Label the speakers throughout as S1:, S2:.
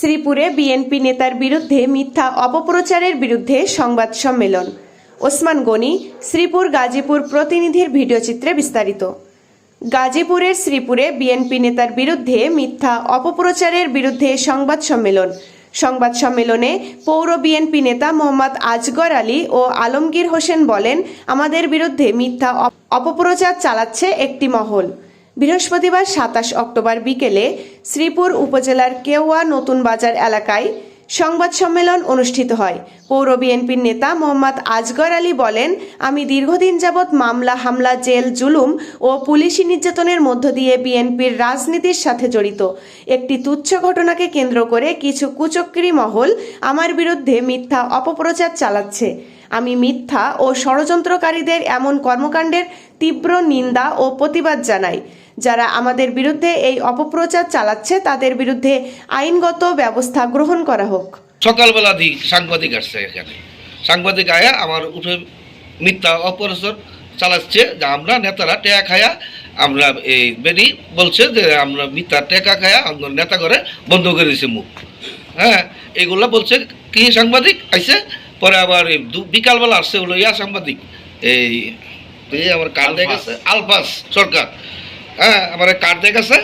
S1: শ্রীপুরে BNP নেতার বিরুদ্ধে মিথ্যা অপপ্রচারের বিরুদ্ধে সংবাদ সম্মেলন। ওসমান গনি, শ্রীপুর গাজীপুর প্রতিনিধির ভিডিওচিত্রে বিস্তারিত। গাজীপুরের শ্রীপুরে বিএনপি নেতার বিরুদ্ধে মিথ্যা অপপ্রচারের বিরুদ্ধে সংবাদ সম্মেলন। সংবাদ সম্মেলনে পৌর বিএনপি নেতা মোহাম্মদ আজগর আলী ও আলমগীর হোসেন বলেন, আমাদের বিরুদ্ধে মিথ্যা অপ- অপপ্রচার চালাচ্ছে একটি মহল। বৃহস্পতিবার সাতাশ অক্টোবর বিকেলে শ্রীপুর উপজেলার কেওয়া নতুন বাজার এলাকায় সংবাদ সম্মেলন অনুষ্ঠিত হয়। পৌর বিএনপির নেতা মোহাম্মদ আজগর আলী বলেন, আমি দীর্ঘদিন যাবৎ মামলা, হামলা, জেল, জুলুম ও পুলিশি নির্যাতনের মধ্য দিয়ে বিএনপির রাজনীতির সাথে জড়িত। একটি তুচ্ছ ঘটনাকে কেন্দ্র করে কিছু কুচক্রী মহল আমার বিরুদ্ধে মিথ্যা অপপ্রচার চালাচ্ছে। আমি মিথ্যা ও ষড়যন্ত্রকারীদের এমন কর্মকাণ্ডের তীব্র নিন্দা ও প্রতিবাদ জানাই। যারা আমাদের বিরুদ্ধে এই অপপ্রচার চালাচ্ছে তাদের বিরুদ্ধে আইনগত ব্যবস্থা গ্রহণ করা হোক।
S2: সকালবেলা দিক সাংবাদিক আসছে এখানে। সাংবাদিক আয়া আমার উঠে মিথ্যা অপপ্রচার চালাচ্ছে যে আমরা নেতারা টেকা খায়া আমরা এই বেরি বলছে যে আমরা মিথ্যা টেকা খায়া আমরা নেতা করে বন্ধ করে দিয়েছে মুখ। হ্যাঁ এইগুলা বলছে কি সাংবাদিক? আইছে পরে আবার এই দু- বিকালবেলা আসছে হলো ইয়া সাংবাদিক এই আমার কার্ড দেখেছে আলফাস সরকার। হ্যাঁ আমার কার্ড দেখেছে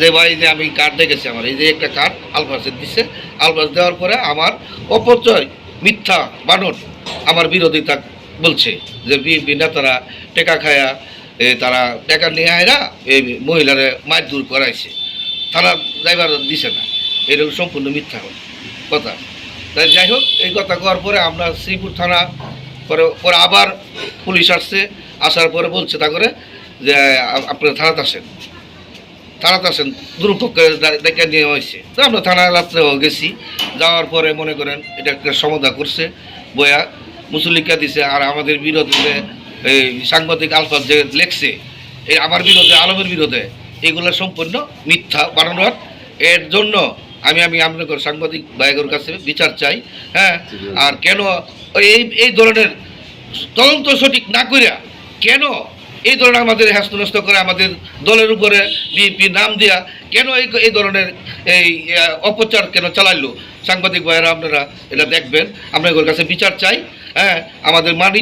S2: যে ভাই, যে আমি কার্ড দেখেছি আমার। এই যে একটা কার্ড আলফাসের দিচ্ছে আলফাস দেওয়ার পরে আমার অপচয়, মিথ্যা, বানর আমার বিরোধিতা বলছে যে বিএনপি নেতারা টেকা খায়া তারা টাকা নিয়ে আয়রা এই মহিলারে মার দূর করাইছে। থানা ড্রাইভার দিছে না। এরকম সম্পূর্ণ মিথ্যা কথা। তাই যাই হোক, এই কথা করার পরে আমরা শ্রীপুর থানা, পরে পরে আবার পুলিশ আসছে। আসার পরে বলছে তা করে যে আ- আপনারা থানাতে আসেন। থানাতে আসেন দুরপক্ষে ডেকে নিয়ে হয়েছে তো আমরা থানা রাত্রেও গেছি, যাওয়ার পরে মনে করেন এটা একটা সমাধা করছে, বয়া মুসলিকা দিছে, আর আমাদের বিরোধে এই সাংবাদিক আলফাজ যে লেখছে, এই আমার বিরোধে আলমের বিরোধে এগুলো সম্পূর্ণ মিথ্যা বানানোর এর জন্য আমি আমি আপনাদের সাংবাদিক ভাইয়ের কাছে বিচার চাই হ্যাঁ? আর কেন এই এই ধরনের তদন্ত সঠিক না করিয়া কেন এই ধরনের আমাদের হ্যাস্ত করে আমাদের দলের উপরে বিএনপি নাম দেয়া কেন এই এই ধরনের এই অপচার কেন চালাইলো? সাংবাদিক ভাইয়েরা, আপনারা এটা দেখবেন। আপনাদের কাছে বিচার চাই। হ্যাঁ আমাদের মান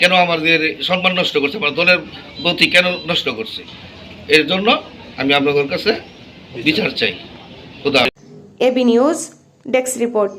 S2: কেন আমাদের সম্মান নষ্ট করছে? আমার দলের গতি কেন নষ্ট করছে? এর জন্য আমি আপনাদের কাছে বিচার চাই। খুদা
S1: এবি নিউজ, ডেস্ক রিপোর্ট।